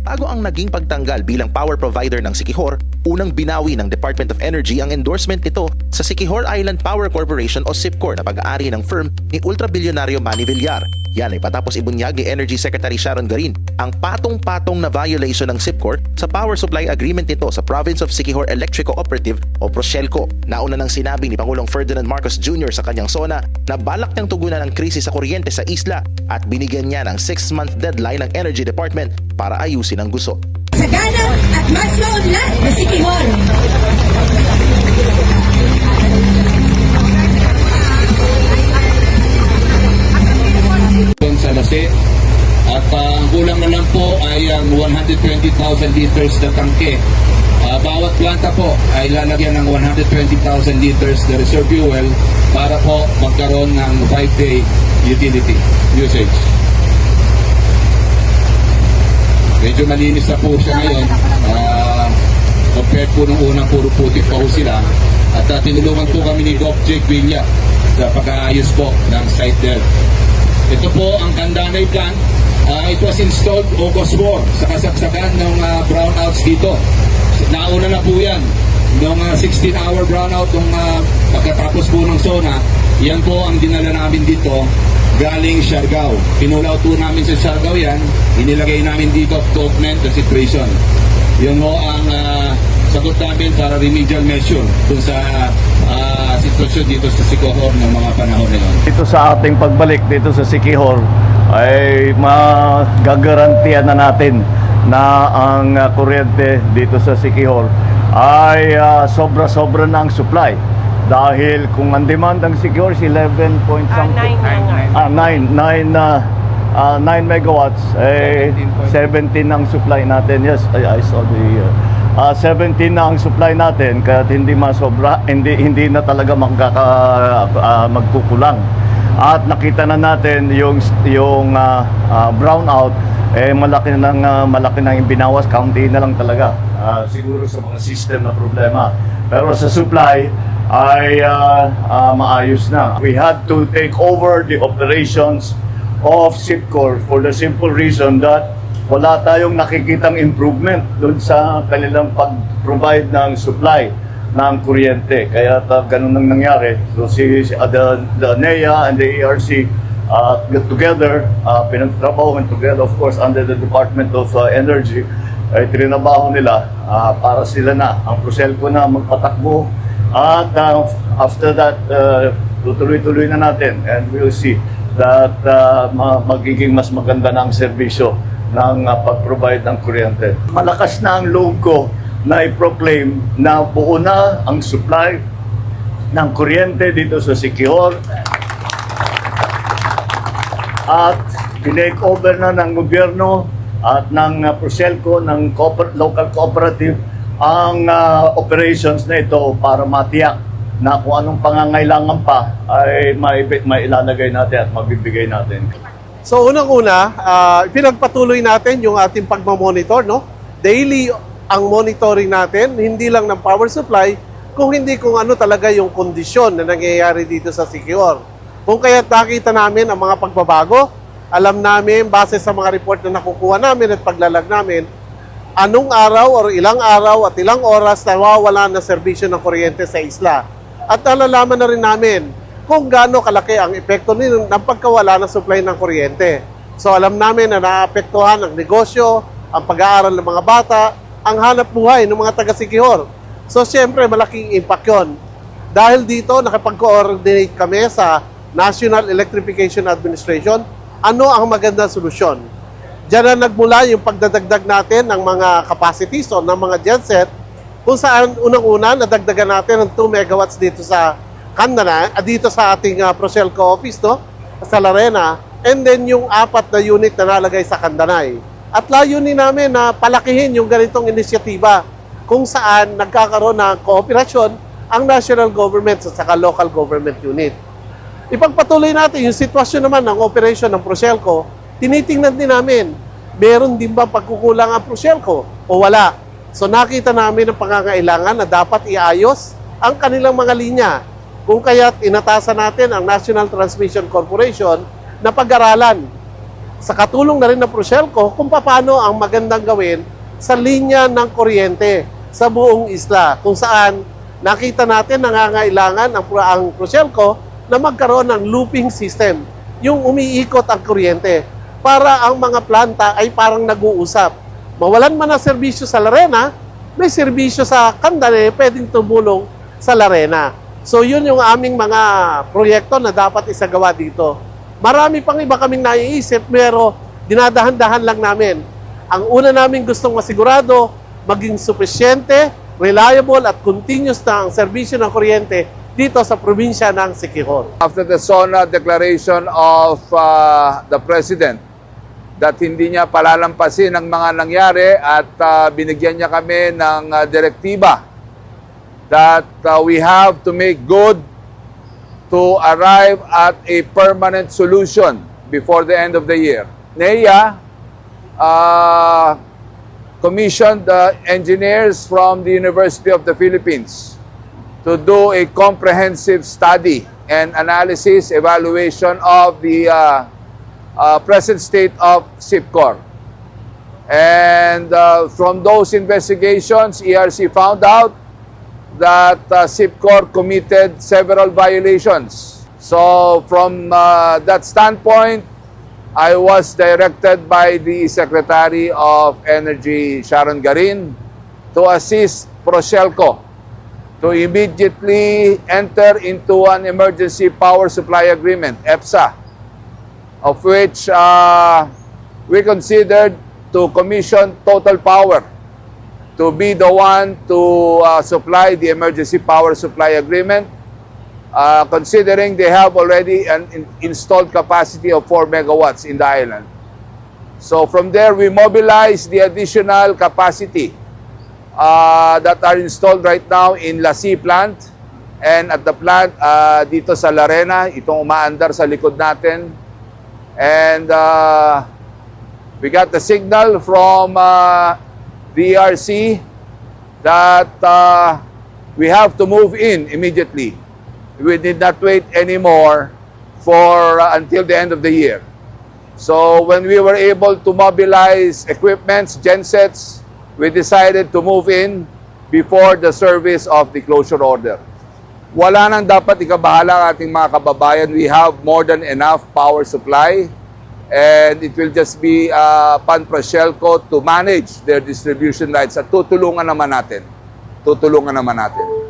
Bago ang naging pagtanggal bilang power provider ng Sikihor, unang binawi ng Department of Energy ang endorsement nito sa Sikihor Island Power Corporation o SIPCOR na pag-aari ng firm ni ultrabilyonaryo Manny Villar. Yan ay patapos ibunyag ni Energy Secretary Sharon Garin ang patong-patong na violation ng SIPCOR sa power supply agreement nito sa Province of Sikihor Electric Cooperative o Proscelco. Nauna nang sinabi ni Pangulong Ferdinand Marcos Jr. sa kanyang sona na balak niyang tugunan ang krisis sa kuryente sa isla at binigyan niya ng 6-month deadline ng Energy Department para ayusin ang gusto. Sagana at mas maunlad na si doon sa Lase. At ang kulang na lang po ay ang 120,000 liters na tangke. Ah, bawat planta po ay lalagyan ng 120,000 liters na reserve fuel para po magkaroon ng 5-day utility usage. Medyo malinis na po siya ngayon. Ah, compared po nung unang puro putik pa po sila. At uh, tinulungan po kami ni Doc Jake Villa sa pag-aayos po ng site there. Ito po ang Kandanay plant. Uh, it was installed August 4 sa kasagsagan ng uh, brownouts dito. Nauna na po yan. Nung uh, 16-hour brownout nung uh, pagkatapos po ng SONA, yan po ang dinala namin dito galing Siargao. Pinulaw po namin sa Siargao yan, inilagay namin dito to augment the situation. Yun po ang uh, sagot namin para remedial measure dun sa uh, sitwasyon dito sa Sikohor ng mga panahon na yun. Dito sa ating pagbalik dito sa Sikihor ay magagarantiyan na natin na ang uh, kuryente dito sa Sikihor ay uh, sobra-sobra na supply. Dahil kung ang demand ng Sikihor is 11 point Ah, something. na. Ah, 9, 9, uh, uh, 9 megawatts, eh, 17 ang supply natin. Yes, I, I saw the, uh, uh, 17 na ang supply natin, kaya hindi masobra, hindi, hindi na talaga magkaka, uh, magkukulang. At nakita na natin yung, yung uh, uh, brownout, eh, malaki na, ng, uh, malaki na yung binawas, kaunti na lang talaga. Uh, siguro sa mga system na problema. Pero sa supply, ay uh, uh, maayos na. We had to take over the operations of SIPCOR for the simple reason that wala tayong nakikitang improvement doon sa kanilang pag-provide ng supply ng kuryente. Kaya ta, ganun ang nangyari. So si, si uh, the, the NEA and the ERC uh, get together, uh, pinagtrabaho together of course under the Department of uh, Energy ay trinabaho nila ah, para sila na ang Proselco na magpatakbo at ah, after that uh, tutuloy-tuloy na natin and we'll see that ma- magiging mas maganda na ang serbisyo ng ah, pag-provide ng kuryente. Malakas na ang loob ko na i-proclaim na buo na ang supply ng kuryente dito sa Sikihor at tinake over na ng gobyerno at ng uh, Proselco, ng cooper- local cooperative ang uh, operations na ito para matiyak na kung anong pangangailangan pa ay may, may ilalagay natin at mabibigay natin. So unang-una, ah, pinagpatuloy natin yung ating pagmamonitor, no? Daily ang monitoring natin, hindi lang ng power supply, kung hindi kung ano talaga yung kondisyon na nangyayari dito sa Sikior. Kung kaya't nakita namin ang mga pagbabago, alam namin base sa mga report na nakukuha namin at paglalag namin, anong araw or ilang araw at ilang oras nawawala na serbisyo ng kuryente sa isla. At nalalaman na rin namin kung gaano kalaki ang epekto nito ng pagkawala ng supply ng kuryente. So alam namin na naapektuhan ang negosyo, ang pag-aaral ng mga bata, ang hanap buhay ng mga taga-Sikihor. So siyempre malaking impact yon. Dahil dito nakapag-coordinate kami sa National Electrification Administration, ano ang magandang solusyon? Diyan na nagmula yung pagdadagdag natin ng mga capacities o ng mga genset kung saan unang-una nadagdagan natin ng 2 megawatts dito sa Candana, ah, dito sa ating uh, Proselco office, no? sa Larena, and then yung apat na unit na nalagay sa Candanay. At layunin namin na palakihin yung ganitong inisyatiba kung saan nagkakaroon ng kooperasyon ang national government at saka local government unit. Ipagpatuloy natin yung sitwasyon naman ng operation ng Proselco, tinitingnan din namin, meron din ba pagkukulang ang Proselco o wala? So nakita namin ang pangangailangan na dapat iayos ang kanilang mga linya. Kung kaya't inatasan natin ang National Transmission Corporation na pag-aralan sa katulong na rin ng Proselco kung paano ang magandang gawin sa linya ng kuryente sa buong isla kung saan nakita natin nangangailangan ang, ang Proselco na magkaroon ng looping system yung umiikot ang kuryente para ang mga planta ay parang nag-uusap. Mawalan man ang serbisyo sa Larena, may serbisyo sa Candale pwedeng tumulong sa Larena. So yun yung aming mga proyekto na dapat isagawa dito. Marami pang iba kaming naiisip pero dinadahan-dahan lang namin. Ang una namin gustong masigurado, maging sufisyente, reliable at continuous na ang serbisyo ng kuryente dito sa probinsya ng Siquijor. after the SONA declaration of uh, the President that hindi niya palalampasin ang mga nangyari at uh, binigyan niya kami ng uh, direktiba that uh, we have to make good to arrive at a permanent solution before the end of the year. NEA uh, commissioned uh, engineers from the University of the Philippines to do a comprehensive study and analysis, evaluation of the uh, uh, present state of SIPCOR. And uh, from those investigations, ERC found out that uh, SIPCOR committed several violations. So from uh, that standpoint, I was directed by the Secretary of Energy, Sharon Garin, to assist Proselco to immediately enter into an emergency power supply agreement, EPSA, of which uh, we considered to commission Total Power to be the one to uh, supply the emergency power supply agreement, uh, considering they have already an in- installed capacity of 4 megawatts in the island. So from there, we mobilized the additional capacity uh, that are installed right now in Lassie plant and at the plant uh, dito sa Larena, itong umaandar sa likod natin. And uh, we got the signal from uh, ERC that uh, we have to move in immediately. We did not wait anymore for uh, until the end of the year. So when we were able to mobilize equipments, gensets, we decided to move in before the service of the closure order. Wala nang dapat ikabahala ang ating mga kababayan. We have more than enough power supply and it will just be uh, Pan Proscelco to manage their distribution rights at tutulungan naman natin. Tutulungan naman natin.